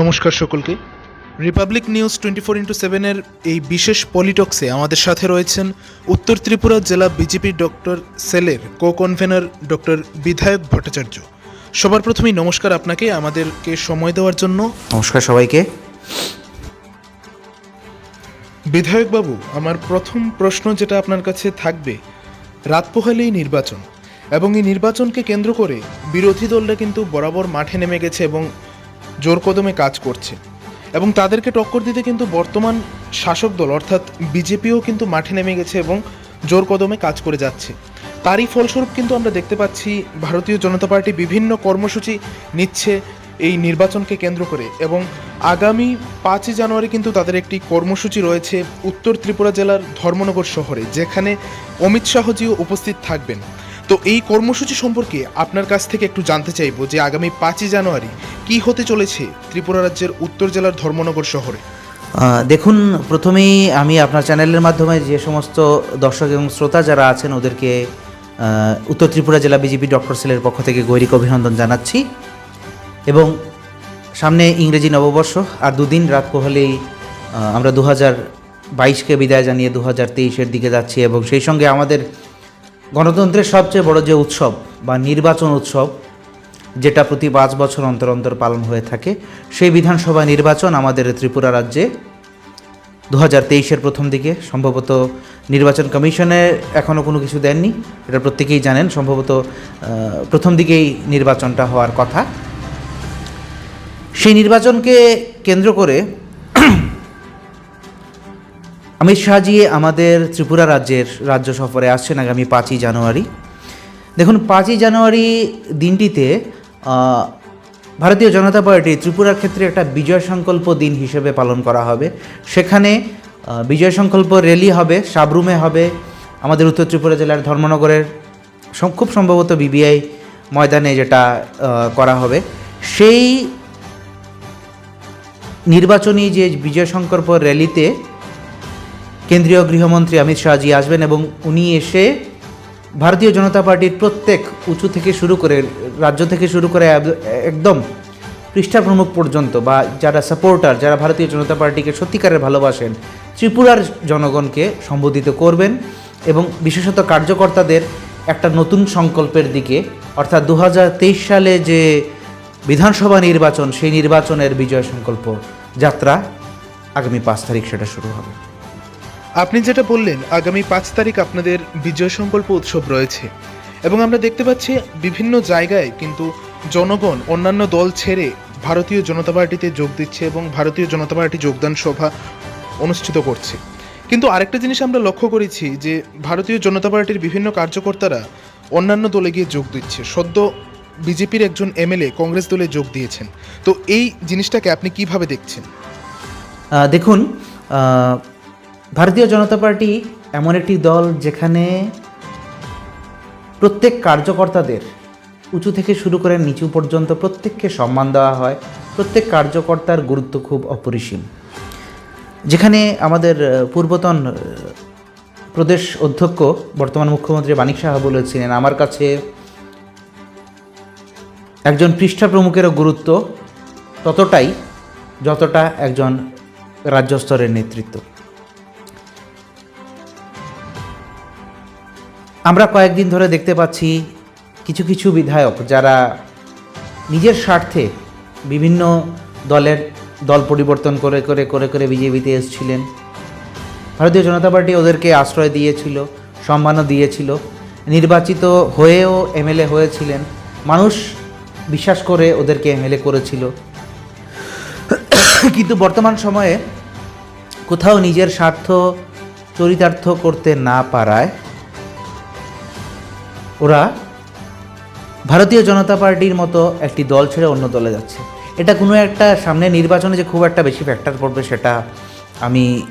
নমস্কার সকলকে। Republic news twenty four into সেভেনের এই বিশেষ পলিটক্সে আমাদের সাথে রয়েছেন উত্তর ত্রিপুরা জেলা বিজেপি ডক্টর সেলের কো কনভেনার ডক্টর বিধায়ক ভট্টাচার্য। সবার প্রথমেই নমস্কার আপনাকে আমাদেরকে সময় দেওয়ার জন্য। নমস্কার সবাইকে। বিধায়কবাবু আমার প্রথম প্রশ্ন যেটা আপনার কাছে থাকবে রাত পোহালেই নির্বাচন। এবং এই নির্বাচনকে কেন্দ্র করে বিরোধী দলরা কিন্তু বরাবর মাঠে নেমে গেছে এবং জোর কদমে কাজ করছে। এবং তাদেরকে টক্কর দিতে কিন্তু বর্তমান শাসক দল, অর্থাৎ বিজেপিও কিন্তু মাঠে নেমে গেছে এবং জোর কদমে কাজ করে যাচ্ছে। তারই ফলস্বরূপ কিন্তু আমরা দেখতে পাচ্ছি, ভারতীয় জনতা পার্টি বিভিন্ন কর্মসূচি নিচ্ছে এই নির্বাচনকে কেন্দ্র করে এবং আগামী পাঁচই জানুয়ারি কিন্তু তাদের একটি কর্মসূচি রয়েছে উত্তর ত্রিপুরা জেলার ধর্মনগর শহরে, যেখানে অমিত শাহজিও উপস্থিত থাকবেন। তো এই কর্মসূচি সম্পর্কে আপনার কাছ থেকে একটু জানতে চাইব যে আগামী পাঁচই জানুয়ারি কি হতে চলেছে ত্রিপুরা রাজ্যের উত্তর জেলার ধর্মনগর শহরে? দেখুন, প্রথমেই আমি আপনার চ্যানেলের মাধ্যমে যে সমস্ত দর্শক এবং শ্রোতা যারা আছেন ওদেরকে উত্তর ত্রিপুরা জেলা বিজেপি ডক্টর সেলের পক্ষ থেকে গৈরিক অভিনন্দন জানাচ্ছি। এবং সামনে ইংরেজি নববর্ষ, আর দুদিন রাত পোহালেই আমরা দু হাজার বাইশকে বিদায় জানিয়ে দু হাজার তেইশের দিকে যাচ্ছি এবং সেই সঙ্গে আমাদের গণতন্ত্রের সবচেয়ে বড় যে উৎসব বা নির্বাচন উৎসব, যেটা প্রতি পাঁচ বছর অন্তর অন্তর পালন হয়ে থাকে, সেই বিধানসভা নির্বাচন আমাদের ত্রিপুরা রাজ্যে দু হাজার তেইশের প্রথম দিকে সম্ভবত নির্বাচন কমিশনে এখনও কোনো কিছু দেননি। এটা প্রত্যেকেই জানেন, সম্ভবত প্রথম দিকেই নির্বাচনটা হওয়ার কথা। সেই নির্বাচনকে কেন্দ্র করে অমিত শাহজি আমাদের ত্রিপুরা রাজ্যের রাজ্য সফরে আসছেন আগামী পাঁচই জানুয়ারি। দেখুন, পাঁচই জানুয়ারি দিনটিতে ভারতীয় জনতা পার্টি ত্রিপুরার ক্ষেত্রে একটা বিজয় সংকল্প দিন হিসেবে পালন করা হবে। সেখানে বিজয় সংকল্প র্যালি হবে, সাবরুমে হবে আমাদের উত্তর ত্রিপুরা জেলার ধর্মনগরের খুব সম্ভবত বিবিআই ময়দানে যেটা করা হবে। সেই নির্বাচনী যে বিজয় সংকল্প র্যালিতে কেন্দ্রীয় গৃহমন্ত্রী অমিত শাহজি আসবেন এবং উনি এসে ভারতীয় জনতা পার্টির প্রত্যেক উঁচু থেকে শুরু করে, রাজ্য থেকে শুরু করে একদম পৃষ্ঠা প্রমুখ পর্যন্ত বা যারা সাপোর্টার যারা ভারতীয় জনতা পার্টিকে সত্যিকারের ভালোবাসেন, ত্রিপুরার জনগণকে সম্বোধিত করবেন এবং বিশেষত কার্যকর্তাদের একটা নতুন সংকল্পের দিকে, অর্থাৎ দু হাজার তেইশ সালে যে বিধানসভা নির্বাচন, সেই নির্বাচনের বিজয় সংকল্প যাত্রা আগামী পাঁচ তারিখ সেটা শুরু হবে। আপনি যেটা বললেন, আগামী পাঁচ তারিখ আপনাদের বিজয় সংকল্প উৎসব রয়েছে। এবং আমরা দেখতে পাচ্ছি বিভিন্ন জায়গায় কিন্তু জনগণ, অন্যান্য দল ছেড়ে ভারতীয় জনতা পার্টিতে যোগ দিচ্ছে এবং ভারতীয় জনতা পার্টি যোগদান সভা অনুষ্ঠিত করছে। কিন্তু আরেকটা জিনিস আমরা লক্ষ্য করেছি যে, ভারতীয় জনতা পার্টির বিভিন্ন কার্যকর্তারা অন্যান্য দলে গিয়ে যোগ দিচ্ছে। সদ্য বিজেপির একজন এমএলএ কংগ্রেস দলে যোগ দিয়েছেন। তো এই জিনিসটাকে আপনি কীভাবে দেখছেন? দেখুন ভারতীয় জনতা পার্টি এমন একটি দল যেখানে প্রত্যেক কার্যকর্তাদের উঁচু থেকে শুরু করে নিচু পর্যন্ত প্রত্যেককে সম্মান দেওয়া হয়, প্রত্যেক কার্যকর্তার গুরুত্ব খুব অপরিসীম। যেখানে আমাদের পূর্বতন প্রদেশ অধ্যক্ষ, বর্তমান মুখ্যমন্ত্রী মানিক সাহা বলেছিলেন, আমার কাছে একজন পৃষ্ঠা প্রমুখেরও গুরুত্ব ততটাই যতটা একজন রাজ্য স্তরের নেতৃত্ব। আমরা কয়েকদিন ধরে দেখতে পাচ্ছি কিছু কিছু বিধায়ক যারা নিজের স্বার্থে বিভিন্ন দলের দল পরিবর্তন করে করে করে করে বিজেপিতে এসেছিলেন। ভারতীয় জনতা পার্টি ওদেরকে আশ্রয় দিয়েছিল, সম্মানও দিয়েছিল, নির্বাচিত হয়েও এমএলএ হয়েছিলেন। মানুষ বিশ্বাস করে ওদেরকে এমএলএ করেছিল। কিন্তু বর্তমান সময়ে কোথাও নিজের স্বার্থ চরিতার্থ করতে না পারায় ওরা ভারতীয় জনতা পার্টির মতো একটি দল ছেড়ে অন্য দলে যাচ্ছে। এটা কোনো একটা সামনে নির্বাচনে যে খুব একটা বেশি ফ্যাক্টর পড়বে সেটা আমি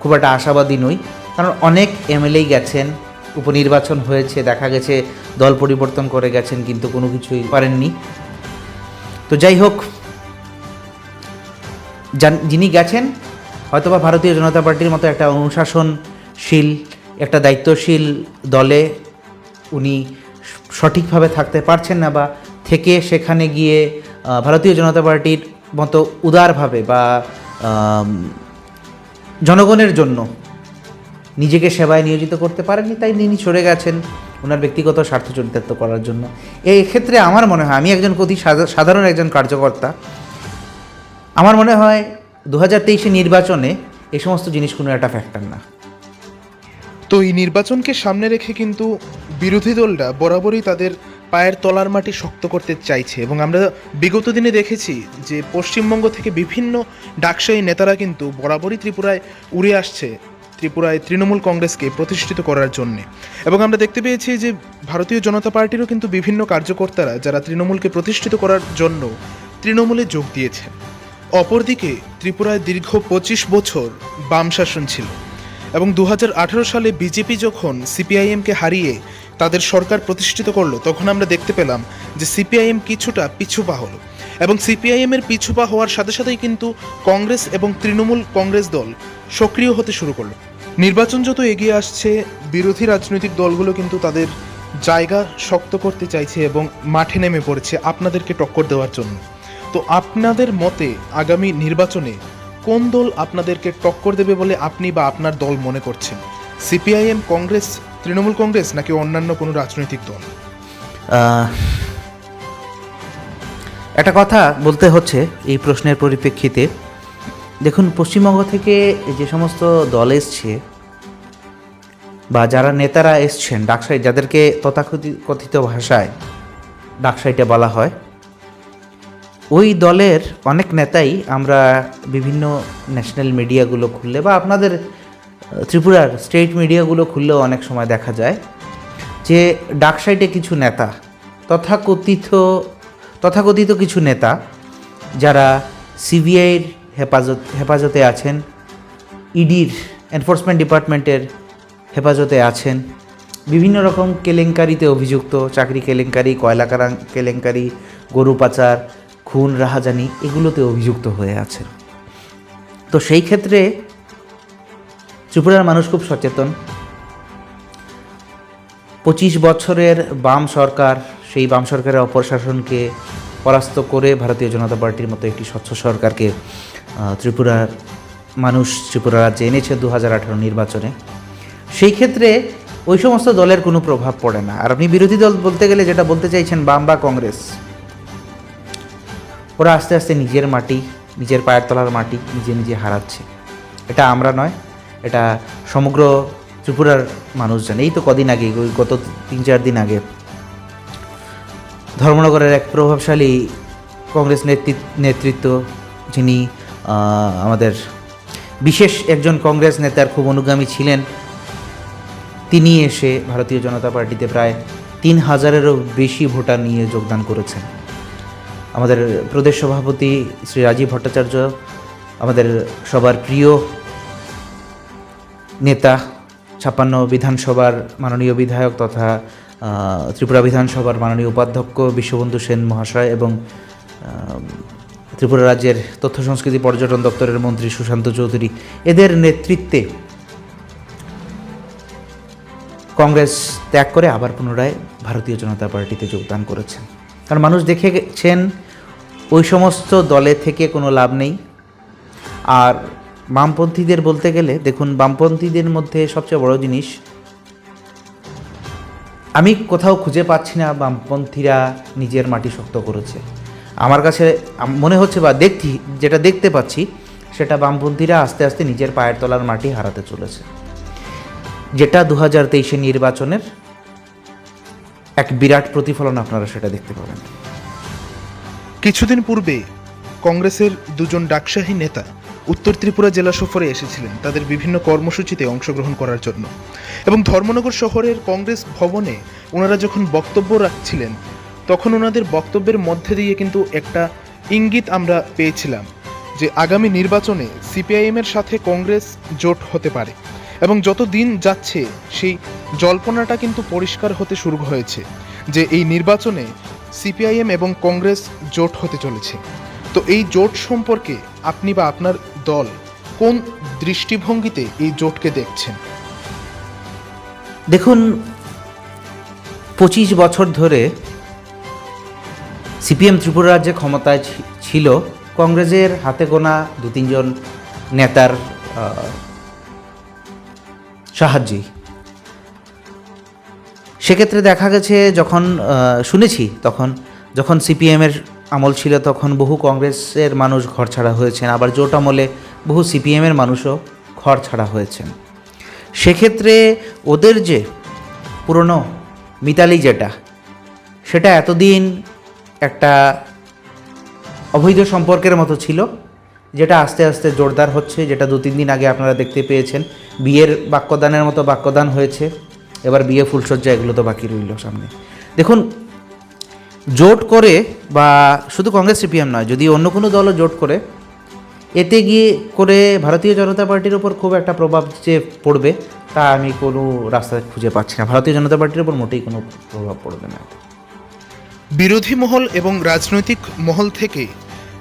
খুব একটা আশাবাদী নই। কারণ অনেক এমএলএই গেছেন, উপনির্বাচন হয়েছে, দেখা গেছে দল পরিবর্তন করে গেছেন, কিন্তু কোনো কিছুই করেননি। তো যাই হোক, যান- যিনি গেছেন, হয়তোবা ভারতীয় জনতা পার্টির মতো একটা অনুশাসনশীল, একটা দায়িত্বশীল দলে উনি সঠিকভাবে থাকতে পারছেন না বা থেকে সেখানে গিয়ে ভারতীয় জনতা পার্টির মতো উদারভাবে বা জনগণের জন্য নিজেকে সেবায় নিয়োজিত করতে পারেননি, তাই তিনি সরে গেছেন ওনার ব্যক্তিগত স্বার্থ চরিতার্থ করার জন্য। এই ক্ষেত্রে আমার মনে হয়, আমি একজন অতি সাধা- সাধারণ একজন কার্যকর্তা, আমার মনে হয় দু হাজার তেইশে নির্বাচনে এই সমস্ত জিনিস কোনো একটা ফ্যাক্টর না। তো এই নির্বাচনকে সামনে রেখে কিন্তু বিরোধী দলরা বরাবরই তাদের পায়ের তলার মাটি শক্ত করতে চাইছে। এবং আমরা বিগত দিনে দেখেছি যে পশ্চিমবঙ্গ থেকে বিভিন্ন ডাকসাই নেতারা কিন্তু বরাবরই ত্রিপুরায় উড়ে আসছে, ত্রিপুরায় তৃণমূল কংগ্রেসকে প্রতিষ্ঠিত করার জন্য। এবং আমরা দেখতে পেয়েছি যে ভারতীয় জনতা পার্টিরও কিন্তু বিভিন্ন কার্যকর্তারা যারা তৃণমূলকে প্রতিষ্ঠিত করার জন্য তৃণমূলে যোগ দিয়েছে অপরদিকে ত্রিপুরায় দীর্ঘ পঁচিশ বছর বাম শাসন ছিল। এবং দু হাজার আঠেরো সালে বিজেপি যখন সিপিআইএমকে হারিয়ে তাদের সরকার প্রতিষ্ঠিত করল, তখন আমরা দেখতে পেলাম যে সিপিআইএম কিছুটা পিছুপা হলো। এবং সিপিআইএমের পিছুপা হওয়ার সাথে সাথেই কিন্তু কংগ্রেস এবং তৃণমূল কংগ্রেস দল সক্রিয় হতে শুরু করল। নির্বাচন যত এগিয়ে আসছে, বিরোধী রাজনৈতিক দলগুলো কিন্তু তাদের জায়গা শক্ত করতে চাইছে এবং মাঠে নেমে পড়েছে আপনাদেরকে টক্কর দেওয়ার জন্য। তো আপনাদের মতে আগামী নির্বাচনে কোন দল আপনাদেরকে টক্কর দেবে বলে আপনি বা আপনার দল মনে করছেন? সিপিআইএম কংগ্রেস, তৃণমূল কংগ্রেস নাকি অন্যান্য কোনো রাজনৈতিক দল? একটা কথা বলতে হচ্ছে এই প্রশ্নের পরিপ্রেক্ষিতে। দেখুন, পশ্চিমবঙ্গ থেকে যে সমস্ত দল এসছে বা যারা নেতারা এসছেন, ডাকসাই, যাদেরকে তথাকথিত ভাষায় ডাকসাইটে বলা হয় ওই দলের অনেক নেতাই আমরা বিভিন্ন ন্যাশনাল মিডিয়াগুলো খুললে বা আপনাদের ত্রিপুরার স্টেট মিডিয়াগুলো খুললেও অনেক সময় দেখা যায় যে ডাকসাইটে কিছু নেতা, তথাকথিত তথাকথিত কিছু নেতা যারা সিবিআইয়ের হেফাজত, হেফাজতে আছেন ইডির এনফোর্সমেন্ট ডিপার্টমেন্টের হেফাজতে আছেন, বিভিন্ন রকম কেলেঙ্কারিতে অভিযুক্ত, চাকরি কেলেঙ্কারি, কয়লা কারাং কেলেঙ্কারি, গরু পাচার খুন, রাহাজানি এগুলোতে অভিযুক্ত হয়ে আছেন। তো সেই ক্ষেত্রে ত্রিপুরার মানুষ খুব সচেতন। পঁচিশ বছরের বাম সরকার, সেই বাম সরকারের অপশাসনকে পরাস্ত করে ভারতীয় জনতা পার্টির মতো একটি স্বচ্ছ সরকারকে ত্রিপুরার মানুষ ত্রিপুরা রাজ্যে এনেছে দু হাজার আঠারো নির্বাচনে। সেই ক্ষেত্রে ওই সমস্ত দলের কোনো প্রভাব পড়ে না। আর আপনি বিরোধী দল বলতে গেলে যেটা বলতে চাইছেন, বাম বা কংগ্রেস। ওরা আস্তে আস্তে নিজের মাটি, নিজের পায়ের তলার মাটি নিজে নিজে হারাচ্ছে। এটা আমরা নয়, এটা সমগ্র ত্রিপুরার মানুষজন। এই তো কদিন আগে, গত তিন চার দিন আগে ধর্মনগরের এক প্রভাবশালী কংগ্রেস নেতৃত্ব যিনি আমাদের বিশেষ একজন কংগ্রেস নেতার খুব অনুগামী ছিলেন, তিনি এসে ভারতীয় জনতা পার্টিতে প্রায় তিন হাজারেরও বেশি ভোটার নিয়ে যোগদান করেছেন। আমাদের প্রদেশ সভাপতি শ্রী রাজীব ভট্টাচার্য, আমাদের সবার প্রিয় নেতা, ছাপ্পান্ন বিধানসভার মাননীয় বিধায়ক তথা ত্রিপুরা বিধানসভার মাননীয় উপাধ্যক্ষ বিশ্ববন্ধু সেন মহাশয় এবং ত্রিপুরা রাজ্যের তথ্য সংস্কৃতি পর্যটন দপ্তরের মন্ত্রী সুশান্ত চৌধুরী। এদের নেতৃত্বে কংগ্রেস ত্যাগ করে আবার পুনরায় ভারতীয় জনতা পার্টিতে যোগদান করেছেন। কারণ মানুষ দেখেছেন ওই সমস্ত দলে থেকে কোনো লাভ নেই। আর বামপন্থীদের বলতে গেলে, দেখুন, বামপন্থীদের মধ্যে সবচেয়ে বড় জিনিস, আমি কোথাও খুঁজে পাচ্ছি না বামপন্থীরা নিজের মাটি শক্ত করেছে। আমার কাছে মনে হচ্ছে বা দেখছি, যেটা দেখতে পাচ্ছি, সেটা বামপন্থীরা আস্তে আস্তে নিজের পায়ের তলার মাটি হারাতে চলেছে। যেটা দু হাজার তেইশে নির্বাচনের এক বিরাট প্রতিফলন আপনারা সেটা দেখতে পাবেন। কিছুদিন পূর্বে কংগ্রেসের দুজন ডাকশাহী নেতা উত্তর ত্রিপুরা জেলা সফরে এসেছিলেন তাদের বিভিন্ন কর্মসূচিতে অংশগ্রহণ করার জন্য। এবং ধর্মনগর শহরের কংগ্রেস ভবনে ওনারা যখন বক্তব্য রাখছিলেন, তখন ওনাদের বক্তব্যের মধ্যে দিয়ে কিন্তু একটা ইঙ্গিত আমরা পেয়েছিলাম যে আগামী নির্বাচনে সিপিআইএমের সাথে কংগ্রেস জোট হতে পারে। এবং যত দিন যাচ্ছে, সেই জল্পনাটা কিন্তু পরিষ্কার হতে শুরু হয়েছে যে এই নির্বাচনে সিপিআইএম এবং কংগ্রেস জোট হতে চলেছে। তো এই জোট সম্পর্কে আপনি বা আপনার দল কোন দৃষ্টিভঙ্গিতে এই জোটকে দেখছেন? দেখুন, পঁচিশ বছর ধরে সিপিএম ত্রিপুরা রাজ্যে ক্ষমতায় ছিল। কংগ্রেসের হাতে গোনা দু তিনজন নেতার সাহায্যেই সেক্ষেত্রে দেখা গেছে যখন শুনেছি তখন, যখন সিপিএমের আমল ছিল তখন বহু কংগ্রেসের মানুষ ঘর ছাড়া হয়েছেন, আবার জোট আমলে বহু সিপিএমের মানুষও ঘর ছাড়া হয়েছেন। সেক্ষেত্রে ওদের যে পুরনো মিতালি যেটা, সেটা এতদিন একটা অবৈধ সম্পর্কের মতো ছিল যেটা আস্তে আস্তে জোরদার হচ্ছে, যেটা দু তিন দিন আগে আপনারা দেখতে পেয়েছেন। বিয়ের বাক্যদানের মতো বাক্যদান হয়েছে। এবার বিয়ে ফুলসজ্জা এগুলো তো বাকি রইল সামনে। দেখুন, জোট করে বা শুধু কংগ্রেস সিপিএম নয়, যদি অন্য কোনো দলও জোট করে, এতে গিয়ে করে ভারতীয় জনতা পার্টির ওপর খুব একটা প্রভাব যে পড়বে, তা আমি কোনো রাস্তা খুঁজে পাচ্ছি না। ভারতীয় জনতা পার্টির ওপর মোটেই কোনো প্রভাব পড়বে না। বিরোধী মহল এবং রাজনৈতিক মহল থেকে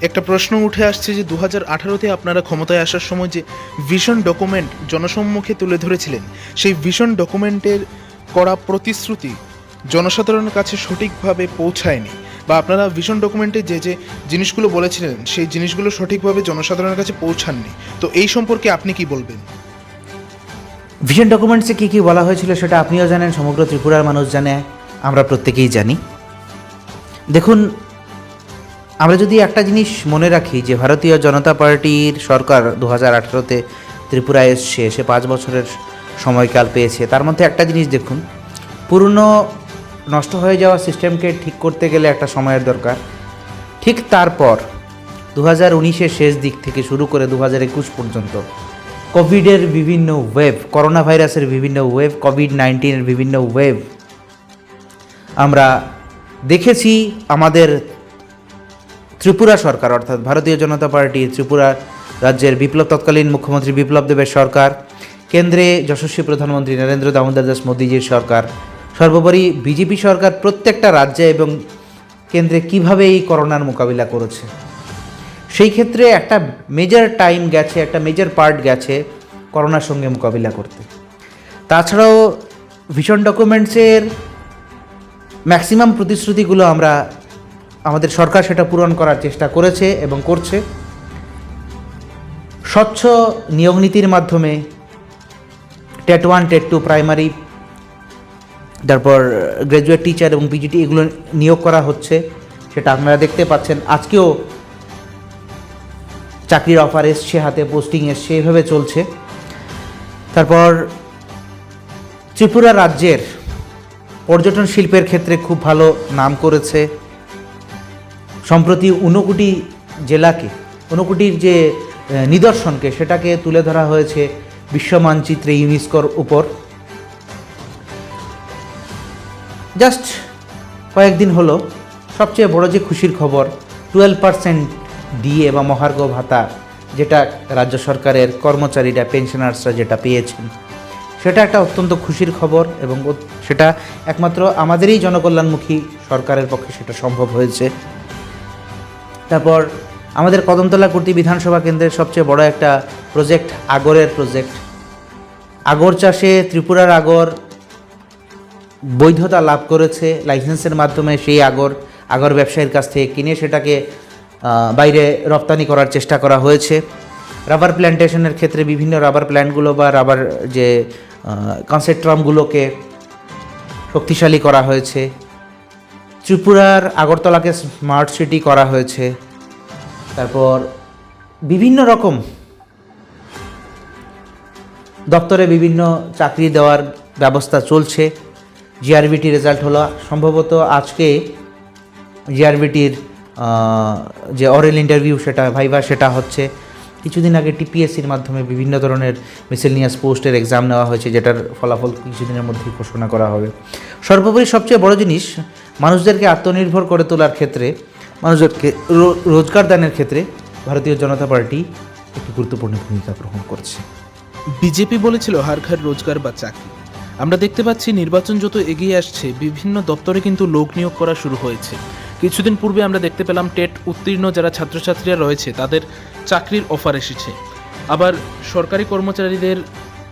একটা প্রশ্ন উঠে আসছে যে দু হাজার আঠারোতে আপনারা ক্ষমতায় আসার সময় যে ভিশন ডকুমেন্ট জনসম্মুখে তুলে ধরেছিলেন, সেই ভিশন ডকুমেন্টের করা প্রতিশ্রুতি জনসাধারণের কাছে সঠিকভাবে পৌঁছায়নি বা আপনারা ভিশন ডকুমেন্টে যে যে জিনিসগুলো বলেছিলেন, সেই জিনিসগুলো সঠিকভাবে জনসাধারণের কাছে পৌঁছাননি। তো এই সম্পর্কে আপনি কি বলবেন? ভিশন ডকুমেন্টসে কী কী বলা হয়েছিল সেটা আপনিও জানেন, সমগ্র ত্রিপুরার মানুষ জানে, আমরা প্রত্যেকেই জানি। দেখুন আমরা যদি একটা জিনিস মনে রাখি যে ভারতীয় জনতা পার্টির সরকার দু হাজার আঠেরোতে ত্রিপুরায় এসছে, সে পাঁচ বছরের সময়কাল পেয়েছে, তার মধ্যে একটা জিনিস দেখুন, পুরনো নষ্ট হয়ে যাওয়া সিস্টেমকে ঠিক করতে গেলে একটা সময়ের দরকার। ঠিক তারপর দু হাজার উনিশের শেষ দিক থেকে শুরু করে দু হাজার একুশ পর্যন্ত কোভিডের বিভিন্ন ওয়েভ করোনা ভাইরাসের বিভিন্ন ওয়েভ কোভিড নাইন্টিনের বিভিন্ন ওয়েভ আমরা দেখেছি আমাদের ত্রিপুরা সরকার, অর্থাৎ ভারতীয় জনতা পার্টি ত্রিপুরা রাজ্যের বিপ্লব, তৎকালীন মুখ্যমন্ত্রী বিপ্লব দেবের সরকার, কেন্দ্রে যশস্বী প্রধানমন্ত্রী নরেন্দ্র দামোদর দাস মোদীজির সরকার, সর্বোপরি বিজেপি সরকার প্রত্যেকটা রাজ্যে এবং কেন্দ্রে কীভাবে এই করোনার মোকাবিলা করেছে? সেই ক্ষেত্রে একটা মেজর টাইম গেছে, একটা মেজর পার্ট গেছে করোনার সঙ্গে মোকাবিলা করতে। তাছাড়াও ভিশন ডকুমেন্টসের ম্যাক্সিমাম প্রতিশ্রুতিগুলো আমরা আমাদের সরকার সেটা পূরণ করার চেষ্টা করেছে এবং করছে। স্বচ্ছ নিয়োগ নীতির মাধ্যমে TET one, TET two primary, তারপর গ্র্যাজুয়েট টিচার এবং পিজিটি এগুলো নিয়োগ করা হচ্ছে, সেটা আপনারা দেখতে পাচ্ছেন। আজকেও চাকরির অফার এসছে, হাতে পোস্টিং এসছে, এভাবে চলছে। তারপর ত্রিপুরা রাজ্যের পর্যটন শিল্পের ক্ষেত্রে খুব ভালো নাম করেছে। সম্প্রতি ঊনকোটি জেলাকে ঊনকোটির যে নিদর্শনকে সেটাকে তুলে ধরা হয়েছে বিশ্ব মানচিত্রে ইউনেস্কোর উপর। জাস্ট কয়েকদিন হলো সবচেয়ে বড় যে খুশির খবর, টুয়েলভ পার্সেন্ট ডিএ বা মহার্ঘ ভাতা, যেটা রাজ্য সরকারের কর্মচারীরা, পেনশনার্সরা যেটা পেয়েছেন। সেটা একটা অত্যন্ত খুশির খবর এবং সেটা একমাত্র আমাদেরই জনকল্যাণমুখী সরকারের পক্ষে সেটা সম্ভব হয়েছে। তারপর আমাদের কদমতলা কুর্তি বিধানসভা কেন্দ্রের সবচেয়ে বড় একটা প্রজেক্ট আগরের প্রজেক্ট আগর চাষে ত্রিপুরার আগর বৈধতা লাভ করেছে লাইসেন্সের মাধ্যমে সেই আগর আগর ব্যবসায়ীর কাছ থেকে কিনে সেটাকে বাইরে রপ্তানি করার চেষ্টা করা হয়েছে। রাবার প্ল্যান্টেশনের ক্ষেত্রে বিভিন্ন রাবার প্ল্যান্টগুলো বা রাবার যে কনসেন্ট্রামগুলোকে শক্তিশালী করা হয়েছে। ত্রিপুরার আগরতলাকে স্মার্ট সিটি করা হয়েছে। তারপর বিভিন্ন রকম দপ্তরে বিভিন্ন চাকরি দেওয়ার ব্যবস্থা চলছে। জিআরবিটি রেজাল্ট হলো, সম্ভবত আজকে জিআরবিটির যে অরেল ইন্টারভিউ সেটা ভাইভা সেটা হচ্ছে। কিছুদিন আগে টিপিএসসির মাধ্যমে বিভিন্ন ধরনের মিসেলিনিয়াস পোস্টের এক্সাম নেওয়া হয়েছে, যেটার ফলাফল কিছুদিনের মধ্যেই ঘোষণা করা হবে। সর্বোপরি সবচেয়ে বড় জিনিস, মানুষদেরকে আত্মনির্ভর করে তোলার ক্ষেত্রে, মানুষদেরকে রোজগার দানের ক্ষেত্রে ভারতীয় জনতা পার্টি একটি গুরুত্বপূর্ণ ভূমিকা গ্রহণ করছে। বিজেপি বলেছিল হারখার রোজগার বা চাকরি। আমরা দেখতে পাচ্ছি, নির্বাচন যত এগিয়ে আসছে, বিভিন্ন দপ্তরে কিন্তু লোক নিয়োগ করা শুরু হয়েছে। কিছুদিন পূর্বে আমরা দেখতে পেলাম টেট উত্তীর্ণ যারা ছাত্রছাত্রীরা রয়েছে, তাদের চাকরির অফার এসেছে। আবার সরকারি কর্মচারীদের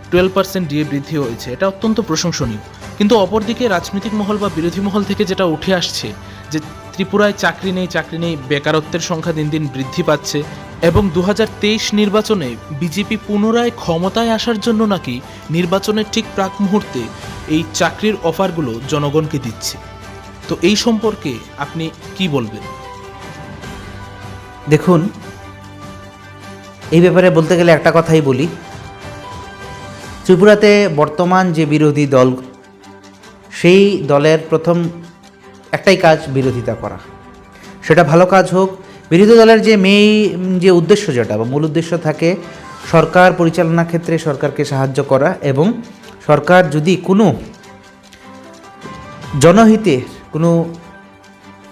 টুয়েলভ পার্সেন্ট ডিএ বৃদ্ধি হয়েছে, এটা অত্যন্ত প্রশংসনীয়। কিন্তু অপরদিকে রাজনৈতিক মহল বা বিরোধী মহল থেকে যেটা উঠে আসছে, যে ত্রিপুরায় চাকরি নেই চাকরি নেই, বেকারত্বের সংখ্যা দিন দিন বৃদ্ধি পাচ্ছে, এবং দু হাজার তেইশ নির্বাচনে বিজেপি পুনরায় ক্ষমতায় আসার জন্য নাকি নির্বাচনের ঠিক প্রাক মুহূর্তে এই চাকরির অফারগুলো জনগণকে দিচ্ছে। তো এই সম্পর্কে আপনি কি বলবেন? দেখুন, এই ব্যাপারে বলতে গেলে একটা কথাই বলি। ত্রিপুরাতে বর্তমান যে বিরোধী দল, সেই দলের প্রথম একটাই কাজ বিরোধিতা করা। সেটা ভালো কাজ হোক, বিরোধী দলের যে মেইন যে উদ্দেশ্য যেটা বা মূল উদ্দেশ্য থাকে, সরকার পরিচালনা ক্ষেত্রে সরকারকে সাহায্য করা এবং সরকার যদি কোনো জনহিতে কোনো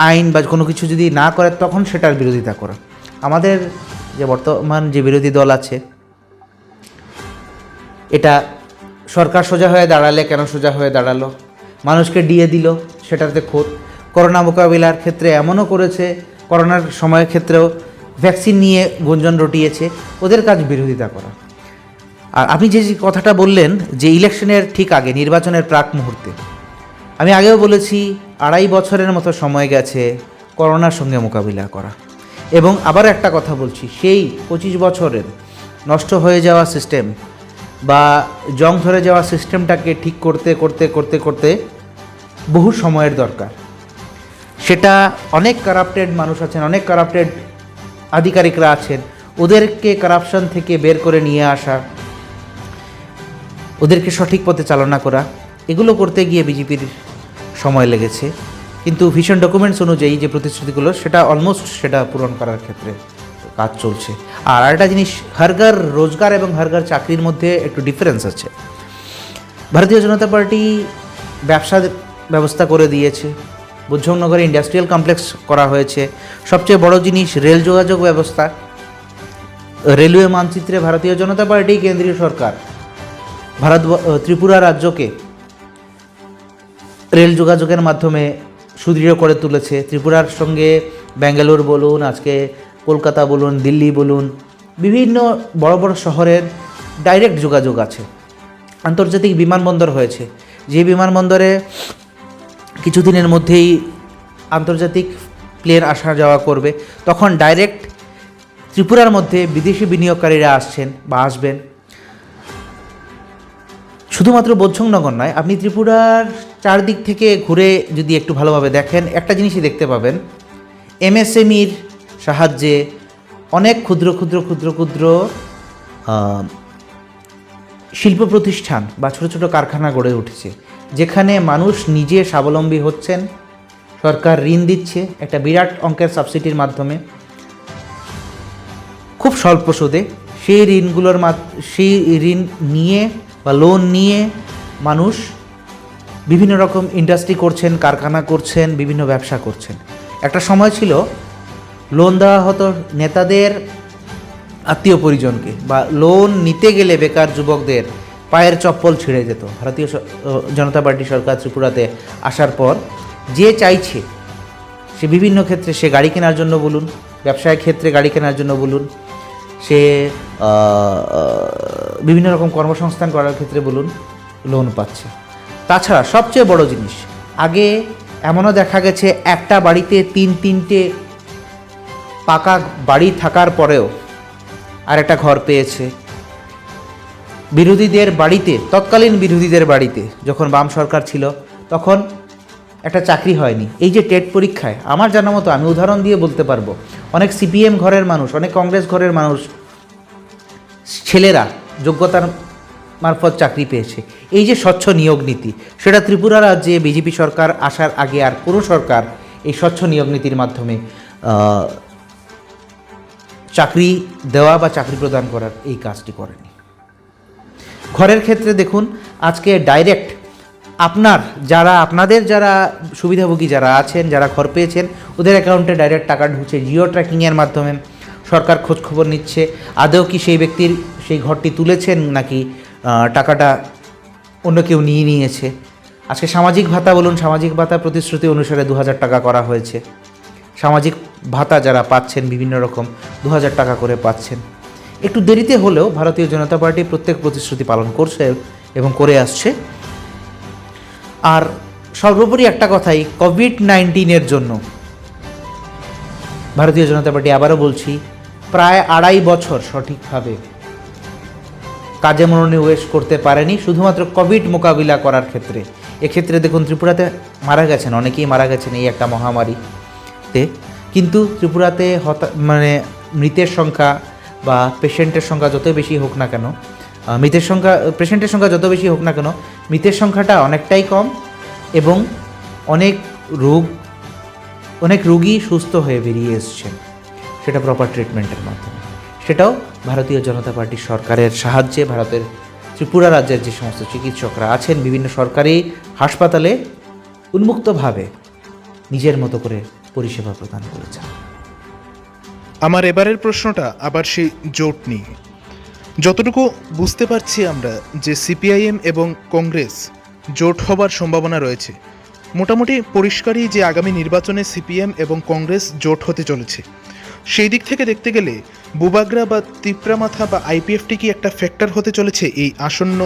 আইন বা কোনো কিছু যদি না করে, তখন সেটার বিরোধিতা করা। আমাদের যে বর্তমান যে বিরোধী দল আছে, এটা সরকার সোজা হয়ে দাঁড়ালে কেন সোজা হয়ে দাঁড়াল? মানুষকে ডিয়ে দিল, সেটাতে খোঁজ করোনা মোকাবিলার ক্ষেত্রে এমনও করেছে, করোনার সময়ের ক্ষেত্রেও ভ্যাকসিন নিয়ে গুঞ্জন রটিয়েছে, ওদের কাজ বিরোধিতা করা। আর আপনি যে যে কথাটা বললেন যে ইলেকশনের ঠিক আগে, নির্বাচনের প্রাক মুহূর্তে, আমি আগেও বলেছি আড়াই বছরের মতো সময় গেছে করোনার সঙ্গে মোকাবিলা করা। এবং আবার একটা কথা বলছি, সেই পঁচিশ বছরের নষ্ট হয়ে যাওয়া সিস্টেম বা জং ধরে যাওয়া সিস্টেমটাকে ঠিক করতে করতে করতে করতে বহু সময়ের দরকার। সেটা অনেক কারাপ্টেড মানুষ আছেন, অনেক কারাপ্টেড আধিকারিকরা আছেন, ওদেরকে কারাপশন থেকে বের করে নিয়ে আসা, ওদেরকে সঠিক পথে চালনা করা, এগুলো করতে গিয়ে বিজেপির সময় লেগেছে। কিন্তু ভিশন ডকুমেন্টস অনুযায়ী যে প্রতিশ্রুতিগুলো, সেটা অলমোস্ট সেটা পূরণ করার ক্ষেত্রে কাজ চলছে। আর আরেকটা জিনিস, হারগার রোজগার এবং হারগার চাকরির মধ্যে একটু ডিফারেন্স আছে। ভারতীয় জনতা পার্টি ব্যবসা ব্যবস্থা করে দিয়েছে। বুদ্ধনগরে ইন্ডাস্ট্রিয়াল কমপ্লেক্স করা হয়েছে। সবচেয়ে বড় জিনিস, রেল যোগাযোগ ব্যবস্থা। রেলওয়ে মানচিত্রে ভারতীয় জনতা পার্টি, কেন্দ্রীয় সরকার। ভারত, ত্রিপুরা রাজ্যকে রেল যোগাযোগের মাধ্যমে সুদৃঢ় করে তুলেছে। ত্রিপুরার সঙ্গে ব্যাঙ্গালোর বলুন, আজকে কলকাতা বলুন, দিল্লি বলুন, বিভিন্ন বড় বড় শহরের ডাইরেক্ট যোগাযোগ আছে। আন্তর্জাতিক বিমানবন্দর হয়েছে। যে বিমানবন্দরে কিছুদিনের মধ্যেই আন্তর্জাতিক প্লেন আসা যাওয়া করবে, তখন ডাইরেক্ট ত্রিপুরার মধ্যে বিদেশি বিনিয়োগকারীরা আসছেন বা আসবেন। শুধুমাত্র বোধসংনগর নয়, আপনি ত্রিপুরার চারদিক থেকে ঘুরে যদি একটু ভালোভাবে দেখেন, একটা জিনিসই দেখতে পাবেন। এমএসএমইর সাহায্যে অনেক ক্ষুদ্র ক্ষুদ্র ক্ষুদ্র ক্ষুদ্র শিল্প প্রতিষ্ঠান বা ছোট ছোট কারখানা গড়ে উঠেছে, যেখানে মানুষ নিজে স্বাবলম্বী হচ্ছেন, সরকার ঋণ দিচ্ছে, একটা বিরাট অঙ্কের সাবসিডির মাধ্যমে। খুব স্বল্প সুদে সেই ঋণগুলোর মাধ সেই ঋণ নিয়ে বা লোন নিয়ে মানুষ বিভিন্ন রকম ইন্ডাস্ট্রি করছেন, কারখানা করছেন, বিভিন্ন ব্যবসা করছেন। একটা সময় ছিল লোন দেওয়া হতো নেতাদের, আত্মীয় পরিজনকে, বা লোন নিতে গেলে বেকার যুবকদের পায়ের চপ্পল ছিঁড়ে যেত। ভারতীয় জনতা পার্টি সরকার ত্রিপুরাতে আসার পর যে চাইছে, সে বিভিন্ন ক্ষেত্রে সে গাড়ি কেনার জন্য বলুন, ব্যবসায়িক ক্ষেত্রে গাড়ি কেনার জন্য বলুন, সে বিভিন্ন রকম কর্মসংস্থান করার ক্ষেত্রে বলুন লোন পাচ্ছে। তাছাড়া সবচেয়ে বড় জিনিস, আগে এমনও দেখা গেছে একটা বাড়িতে তিন তিনটে পাকা বাড়ি থাকার পরেও আর একটা ঘর পেয়েছে। বিরোধীদের বাড়িতে, তৎকালীন বিরোধীদের বাড়িতে যখন বাম সরকার ছিল, তখন একটা চাকরি হয়নি। এই যে টেট পরীক্ষায়, আমার জানা মতো আমি উদাহরণ দিয়ে বলতে পারব, অনেক সিপিএম ঘরের মানুষ, অনেক কংগ্রেস ঘরের মানুষ, ছেলেরা যোগ্যতার মারফত চাকরি পেয়েছে। এই যে স্বচ্ছ নিয়োগ নীতি, সেটা ত্রিপুরা রাজ্যে বিজেপি সরকার আসার আগে আর কোনো সরকার এই স্বচ্ছ নিয়োগ নীতির মাধ্যমে চাকরি দেওয়া বা চাকরি প্রদান করার এই কাজটি করেনি। ঘরের ক্ষেত্রে দেখুন, আজকে ডাইরেক্ট আপনার যারা, আপনাদের যারা সুবিধাভোগী যারা আছেন, যারা ঘর পেয়েছেন, ওদের অ্যাকাউন্টে ডাইরেক্ট টাকা ঢুকছে জিও ট্র্যাকিংয়ের মাধ্যমে। সরকার খোঁজখবর নিচ্ছে। আদৌ কি সেই ব্যক্তির সেই ঘরটি তুলেছেন নাকি টাকাটা অন্য কেউ নিয়ে নিয়েছে। আজকে সামাজিক ভাতা বলুন, সামাজিক ভাতা প্রতিশ্রুতি অনুসারে দু হাজার টাকা করা হয়েছে। সামাজিক ভাতা যারা পাচ্ছেন, বিভিন্ন রকম দু হাজার টাকা করে পাচ্ছেন। একটু দেরিতে হলেও ভারতীয় জনতা পার্টি প্রত্যেক প্রতিশ্রুতি পালন করছে এবং করে আসছে। আর সর্বোপরি একটা কথাই কোভিড নাইন্টিনের জন্য। ভারতীয় জনতা পার্টি আবারও বলছি, প্রায় আড়াই বছর সঠিকভাবে কাজে মনোনিবেশ করতে পারেনি, শুধুমাত্র কোভিড মোকাবিলা করার ক্ষেত্রে। এক্ষেত্রে দেখুন, ত্রিপুরাতে মারা গেছেন, অনেকেই মারা গেছেন এই একটা মহামারীতে। কিন্তু ত্রিপুরাতে হতা মানে মৃতের সংখ্যা বা পেশেন্টের সংখ্যা যত বেশি হোক না কেন মৃতের সংখ্যা, পেশেন্টের সংখ্যা যত বেশি হোক না কেন, মৃতের সংখ্যাটা অনেকটাই কম এবং অনেক রোগ, অনেক রোগী সুস্থ হয়ে বেরিয়ে এসছেন। সেটা প্রপার ট্রিটমেন্টের মাধ্যমে। সেটাও ভারতীয় জনতা পার্টির সরকারের সাহায্যে ভারতের ত্রিপুরা রাজ্যের যে সমস্ত চিকিৎসকরা আছেন বিভিন্ন সরকারি হাসপাতালে উন্মুক্তভাবে নিজের মতো করে পরিষেবা প্রদান করেছেন। আমার এবারের প্রশ্নটা আবার সেই জোট নিয়ে। যতটুকু বুঝতে পারছি আমরা যে সিপিআইএম এবং কংগ্রেস জোট হবার সম্ভাবনা রয়েছে, মোটামুটি পরিষ্কারই যে আগামী নির্বাচনে সিপিএম এবং কংগ্রেস জোট হতে চলেছে। সেই দিক থেকে দেখতে গেলে বুবাগ্রা বা তিপ্রামাথা বা আইপিএফটি কি একটা ফ্যাক্টর হতে চলেছে এই আসন্ন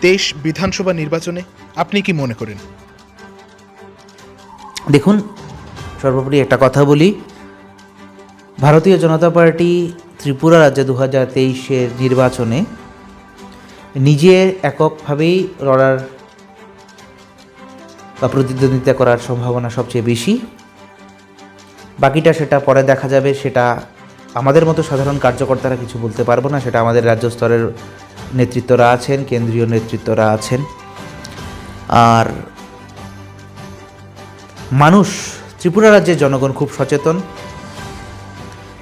তেইশ বিধানসভা নির্বাচনে? আপনি কি মনে করেন? দেখুন, সর্বোপরি একটা কথা বলি। ভারতীয় জনতা পার্টি ত্রিপুরা রাজ্যে দু হাজার তেইশের নির্বাচনে নিজের এককভাবেই লড়ার বা প্রতিদ্বন্দ্বিতা করার সম্ভাবনা সবচেয়ে বেশি। বাকিটা সেটা পরে দেখা যাবে, সেটা আমাদের মতো সাধারণ কার্যকর্তারা কিছু বলতে পারব না, সেটা আমাদের রাজ্য স্তরের নেতৃত্বরা আছেন, কেন্দ্রীয় নেতৃত্বরা আছেন। আর মানুষ, ত্রিপুরা রাজ্যের জনগণ খুব সচেতন।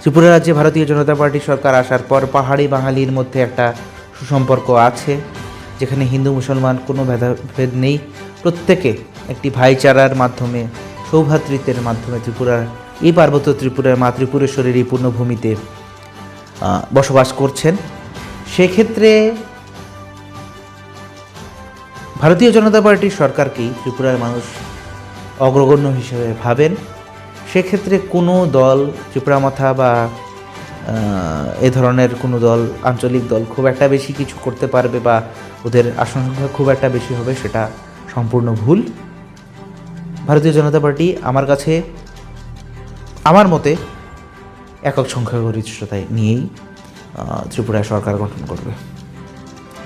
ত্রিপুরা রাজ্যে ভারতীয় জনতা পার্টি সরকার আসার পর পাহাড়ি বাঙালির মধ্যে একটা সুসম্পর্ক আছে, যেখানে হিন্দু, মুসলমান কোনো ভেদাভেদ নেই। প্রত্যেকে একটি ভাইচারার মাধ্যমে সৌভ্রাতৃত্বের মাধ্যমে ত্রিপুরার এই পার্বত্য ত্রিপুরার মা ত্রিপুরেশ্বরের এই পূর্ণভূমিতে বসবাস করছেন। সেক্ষেত্রে ভারতীয় জনতা পার্টির সরকারকেই ত্রিপুরার মানুষ অগ্রগণ্য হিসেবে ভাবেন। সেক্ষেত্রে কোনো দল, ত্রিপুরা মাথা বা এ ধরনের কোনো দল, আঞ্চলিক দল খুব একটা বেশি কিছু করতে পারবে বা ওদের আসন সংখ্যা খুব একটা বেশি হবে সেটা সম্পূর্ণ ভুল। ভারতীয় জনতা পার্টি আমার কাছে আমার মতে একক সংখ্যাগরিষ্ঠতায় নিয়েই আহ, ত্রিপুরায় সরকার গঠন করবে।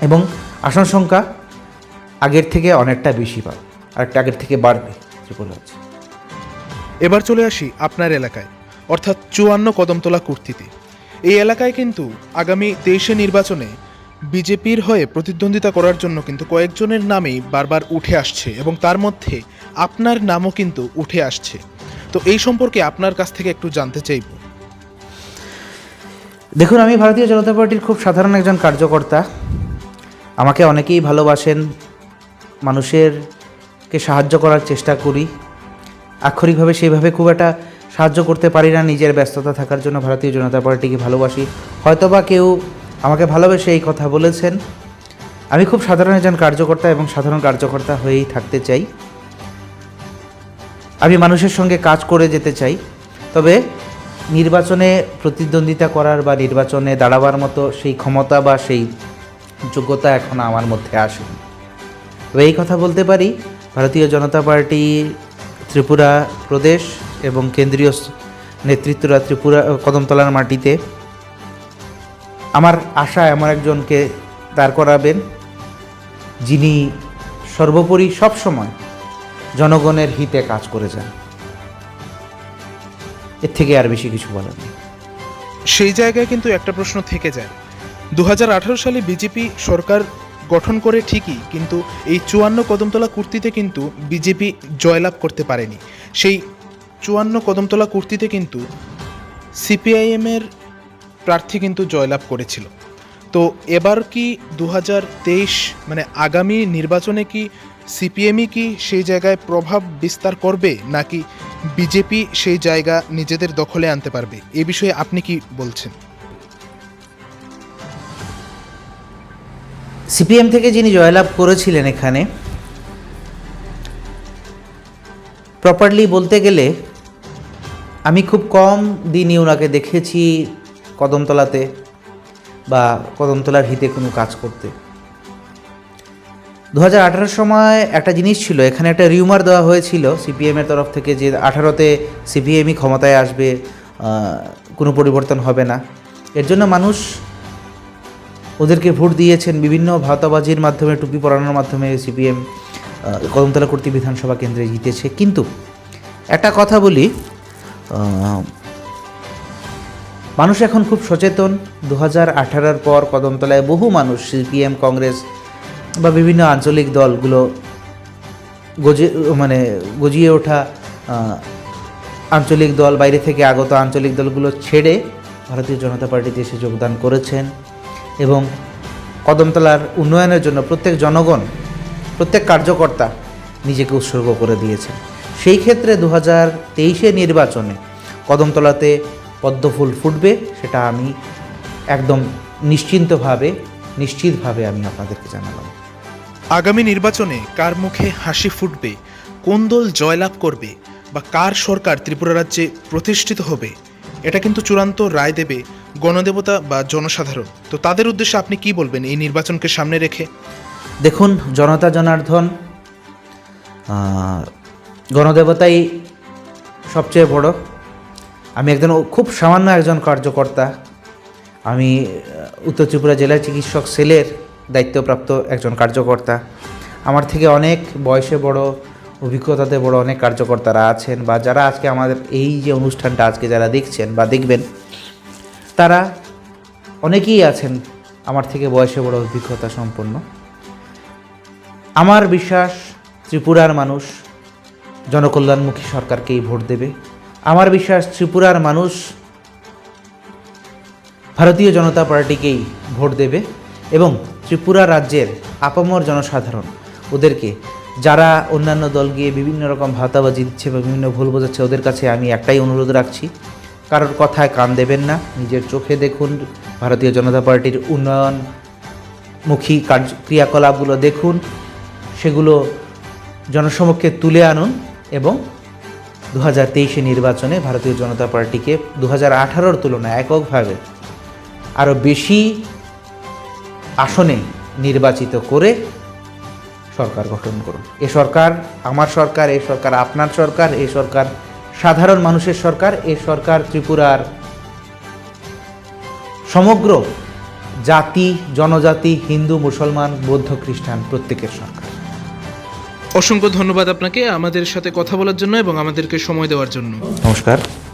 এবং আসন সংখ্যা আগের থেকে অনেকটা বেশি পাবে আরেকটা আগের থেকে বাড়বে ত্রিপুরা এবার চলে আসি আপনার এলাকায় অর্থাৎ চুয়ান্ন কদমতলা কুর্তিতে। এই এলাকায় কিন্তু আগামী তেইশে নির্বাচনে বিজেপির হয়ে প্রতিদ্বন্দ্বিতা করার জন্য কিন্তু কয়েকজনের নামেই বারবার উঠে আসছে এবং তার মধ্যে আপনার নামও কিন্তু উঠে আসছে। তো এই সম্পর্কে আপনার কাছ থেকে একটু জানতে চাইব। দেখুন, আমি ভারতীয় জনতা পার্টির খুব সাধারণ একজন কার্যকর্তা। আমাকে অনেকেই ভালোবাসেন, মানুষেরকে সাহায্য করার চেষ্টা করি। আক্ষরিকভাবে সেইভাবে খুব একটা সাহায্য করতে পারি না, নিজের ব্যস্ততা থাকার জন্য ভারতীয় জনতা পার্টিকে ভালোবাসি। হয়তোবা কেউ আমাকে ভালোবেসে এই কথা বলেছেন। আমি খুব সাধারণ একজন কার্যকর্তা এবং সাধারণ কার্যকর্তা হয়েই থাকতে চাই। আমি মানুষের সঙ্গে কাজ করে যেতে চাই, তবে নির্বাচনে প্রতিদ্বন্দ্বিতা করার বা নির্বাচনে দাঁড়াবার মতো সেই ক্ষমতা বা সেই যোগ্যতা এখন আমার মধ্যে আসেনি। তবে এই কথা বলতে পারি, ভারতীয় জনতা পার্টি ত্রিপুরা প্রদেশ এবং কেন্দ্রীয় নেতৃত্বরা ত্রিপুরা, কদমতলার মাটিতে আমার আশা এমন একজনকে দাঁড় করাবেন যিনি সর্বোপরি সবসময় জনগণের হিতে কাজ করে যান। এর থেকে আর বেশি কিছু বলার নেই। সেই জায়গায় কিন্তু একটা প্রশ্ন থেকে যায়। দুহাজার আঠারো সালে বিজেপি সরকার গঠন করে ঠিকই, কিন্তু এই চুয়ান্ন কদমতলা কুর্তিতে কিন্তু বিজেপি জয়লাভ করতে পারেনি। সেই চুয়ান্ন কদমতলা কুর্তিতে কিন্তু সিপিআইএমের প্রার্থী কিন্তু জয়লাভ করেছিল। তো এবার কি দু হাজার তেইশ মানে আগামী নির্বাচনে কি সিপিএমই কি সেই জায়গায় প্রভাব বিস্তার করবে, নাকি বিজেপি সেই জায়গা নিজেদের দখলে আনতে পারবে? এ বিষয়ে আপনি কি বলছেন? সিপিএম থেকে যিনি জয়লাভ করেছিলেন এখানে প্রপারলি বলতে গেলে আমি খুব কম দিনই ওনাকে দেখেছি কদমতলাতে বা কদমতলার হিতে কোনো কাজ করতে। দু হাজার সময় একটা জিনিস ছিল, এখানে একটা রিউমার দেওয়া হয়েছিল সিপিএমের তরফ থেকে যে আঠারোতে সিপিএমই ক্ষমতায় আসবে কোনো পরিবর্তন হবে না। এর জন্য মানুষ ওদেরকে ভোট দিয়েছেন বিভিন্ন ভাতাবাজির মাধ্যমে, টুপি পরানোর মাধ্যমে সিপিএম কদমতলা কর্তৃক বিধানসভা কেন্দ্রে জিতেছে। কিন্তু একটা কথা বলি মানুষ এখন খুব সচেতন। দু হাজার পর কদমতলায় বহু মানুষ সিপিএম কংগ্রেস বা বিভিন্ন আঞ্চলিক দলগুলো গজে মানে গজিয়ে ওঠা আঞ্চলিক দল, বাইরে থেকে আগত আঞ্চলিক দলগুলো ছেড়ে ভারতীয় জনতা পার্টিতে এসে যোগদান করেছেন এবং কদমতলার উন্নয়নের জন্য প্রত্যেক জনগণ, প্রত্যেক কার্যকর্তা নিজেকে উৎসর্গ করে দিয়েছেন। সেই ক্ষেত্রে দু হাজার তেইশে নির্বাচনে কদমতলাতে পদ্মফুল ফুটবে সেটা আমি একদম নিশ্চিন্তভাবে, নিশ্চিতভাবে আমি আপনাদেরকে জানালাম। আগামী নির্বাচনে কার মুখে হাসি ফুটবে, কোন দল জয়লাভ করবে বা কার সরকার ত্রিপুরা রাজ্যে প্রতিষ্ঠিত হবে, এটা কিন্তু চূড়ান্ত রায় দেবে গণদেবতা বা জনসাধারণ। তো তাদের উদ্দেশ্যে আপনি কি বলবেন এই নির্বাচনকে সামনে রেখে? দেখুন, জনতা জনার্দন গণদেবতাই সবচেয়ে বড়। আমি একজন খুব সামান্য একজন কার্যকর্তা। আমি উত্তর ত্রিপুরা জেলা চিকিৎসক সেলের দায়িত্বপ্রাপ্ত একজন কার্যকর্তা। আমার থেকে অনেক বয়সে বড়, অভিজ্ঞতাতে বড় অনেক কার্যকর্তারা আছেন বা যারা আজকে আমাদের এই যে অনুষ্ঠানটা আজকে যারা দেখছেন বা দেখবেন, তারা অনেকেই আছেন আমার থেকে বয়সে বড় অভিজ্ঞতা সম্পন্ন। আমার বিশ্বাস, ত্রিপুরার মানুষ জনকল্যাণমুখী সরকারকেই ভোট দেবে। আমার বিশ্বাস, ত্রিপুরার মানুষ ভারতীয় জনতা পার্টিকেই ভোট দেবে এবং ত্রিপুরা রাজ্যের আপামর জনসাধারণ। ওদেরকে যারা অন্যান্য দল গিয়ে বিভিন্ন রকম ভাতাবাজি দিচ্ছে বা বিভিন্ন ভুল বোঝাচ্ছে, ওদের কাছে আমি একটাই অনুরোধ রাখছি। কারোর কথায় কান দেবেন না, নিজের চোখে দেখুন, ভারতীয় জনতা পার্টির উন্নয়নমুখী কার্য, ক্রিয়াকলাপগুলো দেখুন, সেগুলো জনসমক্ষে তুলে আনুন এবং দু হাজার তেইশে নির্বাচনে ভারতীয় জনতা পার্টিকে দু হাজার আঠারোর তুলনায় এককভাবে আরও বেশি আসনে নির্বাচিত করে সরকার গঠন করুন। এ সরকার আমার সরকার এ সরকার আপনার সরকার এ সরকার সাধারণ মানুষের সরকার এ সরকার ত্রিপুরার সমগ্র জাতি জনজাতি হিন্দু মুসলমান বৌদ্ধ খ্রিস্টান প্রত্যেকের সরকার। অসংখ্য ধন্যবাদ আপনাকে আমাদের সাথে কথা বলার জন্য এবং আমাদেরকে সময় দেওয়ার জন্য। নমস্কার।